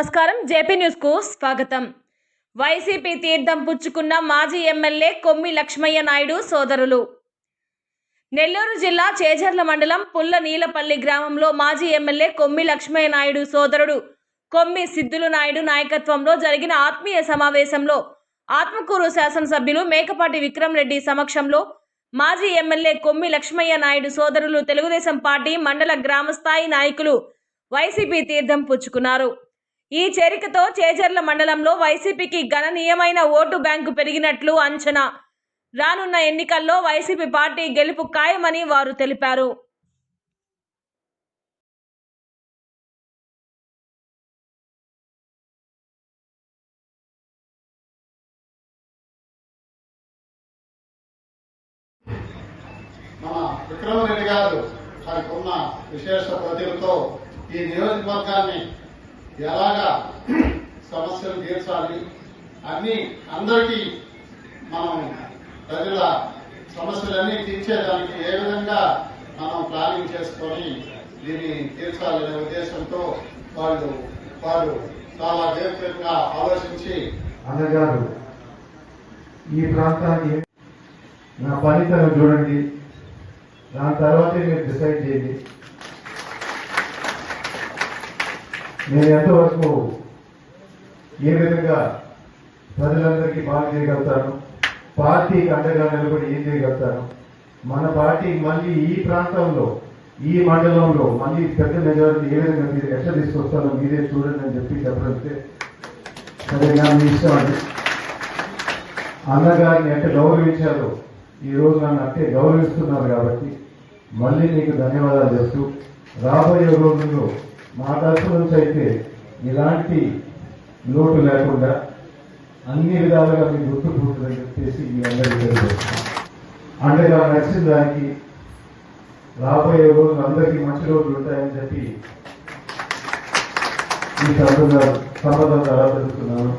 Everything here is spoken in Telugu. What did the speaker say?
నమస్కారం. జేపీ న్యూస్కు స్వాగతం. వైసీపీ తీర్థం పుచ్చుకున్న మాజీ ఎమ్మెల్యే కొమ్మి లక్ష్మయ్య నాయుడు సోదరులు. నెల్లూరు జిల్లా చేజర్ల మండలం పుల్ల నీలపల్లి గ్రామంలో మాజీ ఎమ్మెల్యే కొమ్మి లక్ష్మయ్య నాయుడు సోదరుడు కొమ్మి సిద్ధులు నాయుడు నాయకత్వంలో జరిగిన ఆత్మీయ సమావేశంలో ఆత్మకూరు శాసనసభ్యులు మేకపాటి విక్రమ్ రెడ్డి సమక్షంలో మాజీ ఎమ్మెల్యే కొమ్మి లక్ష్మయ్య నాయుడు సోదరులు తెలుగుదేశం పార్టీ మండల గ్రామస్థాయి నాయకులు వైసీపీ తీర్థం పుచ్చుకున్నారు. ఈ చేరికతో చేజర్ల మండలంలో వైసీపీకి గణనీయమైన ఓటు బ్యాంకు పెరిగినట్లు అంచనా. రానున్న ఎన్నికల్లో వైసీపీ పార్టీ గెలుపు ఖాయమని వారు తెలిపారు. మన విక్రమరెడ్డి గారు తనకు విశేష ప్రతిభతో ఈ నియోజకవర్గాన్ని ఎలాగా సమస్యలు తీర్చాలి అన్ని అందరికీ మనం ప్రజల సమస్యలన్నీ తీర్చేదానికి ఏ విధంగా మనం ప్లానింగ్ చేసుకొని దీన్ని తీర్చాలనే ఉద్దేశంతో వాళ్ళు వారు చాలా దీర్ఘంగా ఆలోచించి అన్నగారు ఈ ప్రాంతాన్ని నా పనితనం చూడండి. దాని తర్వాతే మీరు డిసైడ్ చేయండి. నేను ఎంతవరకు ఏ విధంగా ప్రజలందరికీ బాగా చేయగలుగుతాను? పార్టీకి అండగా నిలబడి ఏం చేయగలుగుతాను? మన పార్టీ మళ్ళీ ఈ ప్రాంతంలో ఈ మండలంలో మళ్ళీ పెద్ద మెజారిటీ ఏ విధంగా మీరు ఎట్లా తీసుకొస్తారో మీరే చూడండి అని చెప్పి చెప్పగలిగితే సరేనా మీ ఇష్టం అండి. అన్నగారిని ఎంత గౌరవించారో ఈ నన్ను అంటే గౌరవిస్తున్నారు కాబట్టి మళ్ళీ మీకు ధన్యవాదాలు చెప్తూ రాబోయే రోజుల్లో మా తరఫు నుంచి అయితే ఇలాంటి లోటు లేకుండా అన్ని విధాలుగా మీకు గుర్తుకుంటుందని చెప్పేసి మీ అందరికీ అంటే అండగా నడిచిన దానికి రాబోయే రోజులు అందరికీ మంచి రోజులు ఉంటాయని చెప్పి ఈ సందర్భంగా సంపద తెలుస్తున్నాను